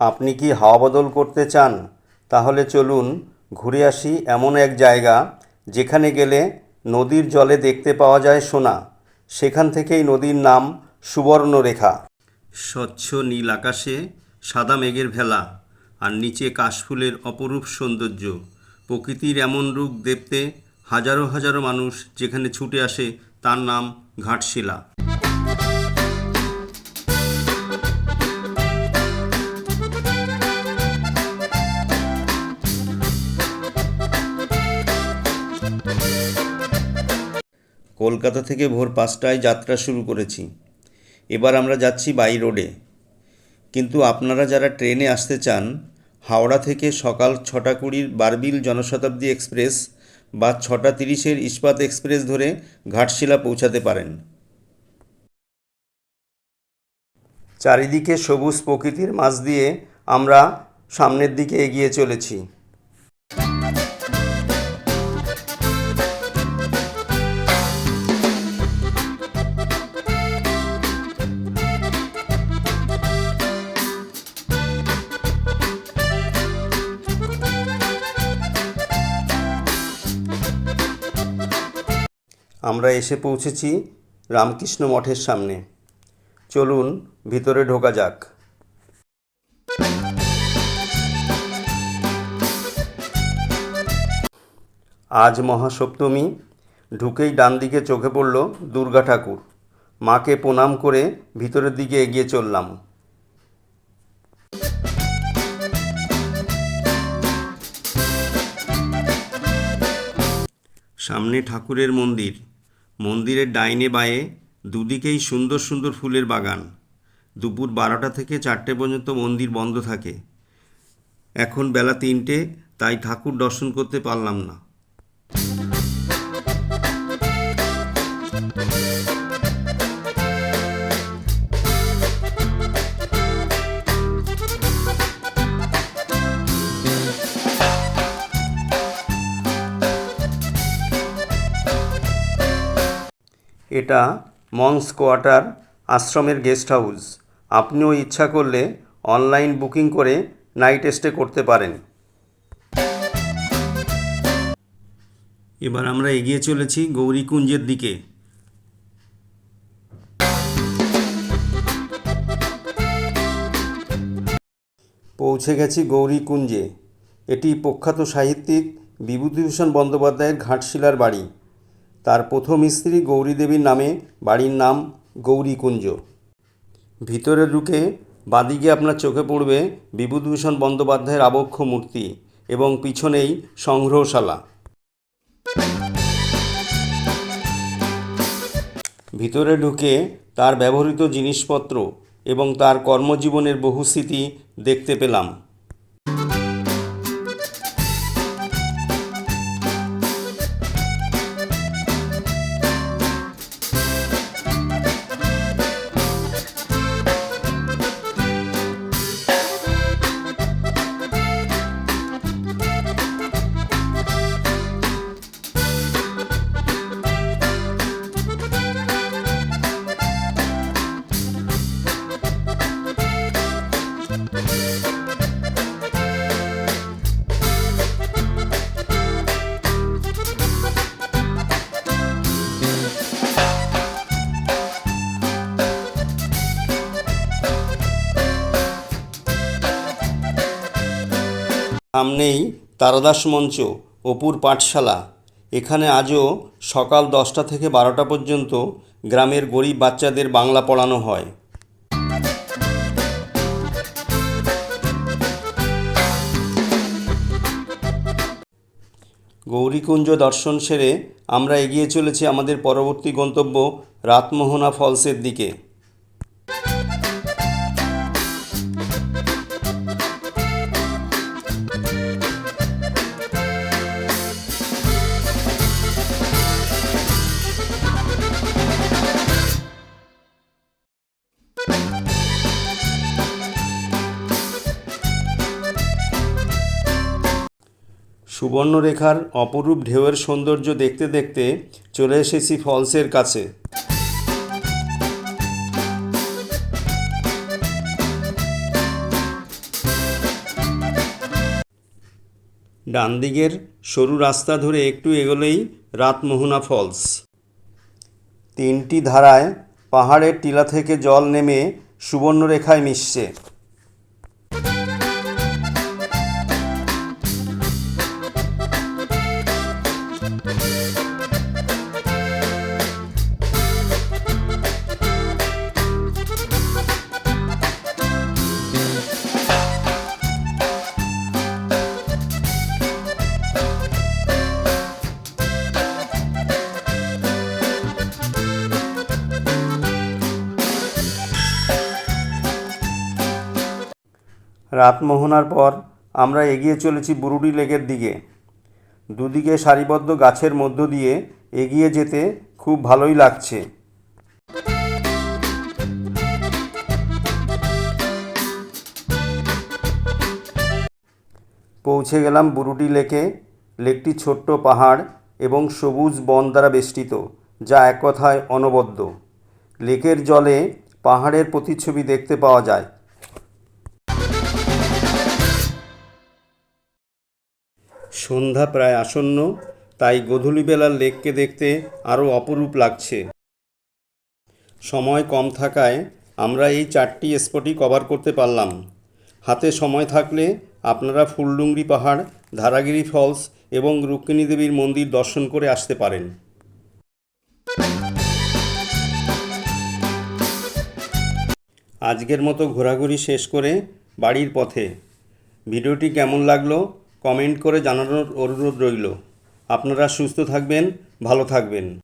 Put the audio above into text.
আপনি কি হাওয়া বদল করতে চান? তাহলে চলুন ঘুরে আসি এমন এক জায়গা যেখানে গেলে নদীর জলে দেখতে পাওয়া যায় সোনা। সেখান থেকেই নদীর নাম সুবর্ণরেখা। স্বচ্ছ নীল আকাশে সাদা মেঘের ভেলা আর নিচে কাশফুলের অপরূপ সৌন্দর্য। প্রকৃতির এমন রূপ দেখতে হাজারো হাজারো মানুষ যেখানে ছুটে আসে তার নাম ঘাটশিলা। কলকাতা থেকে ভোর পাঁচটায় যাত্রা শুরু করেছি। এবার আমরা যাচ্ছি বাই রোডে। কিন্তু আপনারা যারা ট্রেনে আসতে চান, হাওড়া থেকে সকাল ছটা কুড়ির বারবিল জনশতাব্দী এক্সপ্রেস বা ছটা তিরিশের ইস্পাত এক্সপ্রেস ধরে ঘাটশিলা পৌঁছাতে পারেন। চারিদিকে সবুজ প্রকৃতির মাঝ দিয়ে আমরা সামনের দিকে এগিয়ে চলেছি। আমরা এসে পৌঁছেছি রামকৃষ্ণ মঠের সামনে। চলুন, ভিতরে ঢোকা যাক। আজ মহাসপ্তমী, ঢুকেই ডান দিকে চোখে পড়ল দুর্গা ঠাকুর। মাকে প্রণাম করে ভিতরের দিকে এগিয়ে চললাম। সামনে ঠাকুরের মন্দির। মন্দিরের ডাইনে বায়ে দুদিকেই সুন্দর সুন্দর ফুলের বাগান। দুপুর বারোটা থেকে চারটে পর্যন্ত মন্দির বন্ধ থাকে। এখন বেলা তিনটে, তাই ঠাকুর দর্শন করতে পারলাম না। এটা মংস কোয়ার্টার আশ্রমের গেস্ট হাউস। আপনিও ইচ্ছা করলে অনলাইন বুকিং করে নাইট স্টে করতে পারেন। এবার আমরা এগিয়ে চলেছি গৌরীকুঞ্জের দিকে। পৌঁছে গেছি গৌরীকুঞ্জে। এটি প্রখ্যাত সাহিত্যিক বিভূতিভূষণ বন্দ্যোপাধ্যায়ের ঘাটশিলার বাড়ি। তার প্রথম স্ত্রী গৌরী দেবীর নামে বাড়ির নাম গৌরীকুঞ্জ। ভিতরে ঢুকে বাদিকে আপনার চোখে পড়বে বিভূতিভূষণ বন্দ্যোপাধ্যায়ের আবক্ষ মূর্তি এবং পিছনেই সংগ্রহশালা। ভিতরে ঢুকে তার ব্যবহৃত জিনিসপত্র এবং তার কর্মজীবনের বহু স্মৃতি দেখতে পেলাম। সামনেই তারাদাস মঞ্চ, অপুর পাঠশালা। এখানে আজও সকাল দশটা থেকে বারোটা পর্যন্ত গ্রামের গরিব বাচ্চাদের বাংলা পড়ানো হয়। গৌরীকুঞ্জ দর্শন সেরে আমরা এগিয়ে চলেছি আমাদের পরবর্তী গন্তব্য রাতমোহনা ফলসের দিকে। সুবর্ণরেখার অপরূপ ঢেউয়ের সৌন্দর্য দেখতে দেখতে চলে এসেছি ফলসের কাছে। ডান দিকের সরু রাস্তা ধরে একটু এগোলেই রাতমোহনা ফলস। তিনটি ধারায় পাহাড়ের টিলা থেকে জল নেমে সুবর্ণরেখায় মিশছে। রাত মোহনার পর আমরা এগিয়ে চলেছি বুরুডি লেকের দিকে। দুদিকে সারিবদ্ধ গাছের মধ্য দিয়ে এগিয়ে যেতে খুব ভালোই লাগছে। পৌঁছে গেলাম বুরুডি লেকে। লেকটি ছোট্ট পাহাড় এবং সবুজ বন দ্বারা বেষ্টিত, যা এক কথায় অনবদ্য। লেকের জলে পাহাড়ের প্রতিচ্ছবি দেখতে পাওয়া যায়। সন্ধ্যা প্রায় আসন্ন, তাই গধূলিবেলার লেককে দেখতে আরও অপরূপ লাগছে। সময় কম থাকায় আমরা এই চারটি স্পটই কভার করতে পারলাম। হাতে সময় থাকলে আপনারা ফুলডুংরি পাহাড়, ধারাগিরি ফলস এবং রুক্মিণী দেবীর মন্দির দর্শন করে আসতে পারেন। আজকের মতো ঘোরাঘুরি শেষ করে বাড়ির পথে। ভিডিওটি কেমন লাগল কমেন্ট করে জানানোর অনুরোধ রইল। আপনারা সুস্থ থাকবেন ভালো থাকবেন।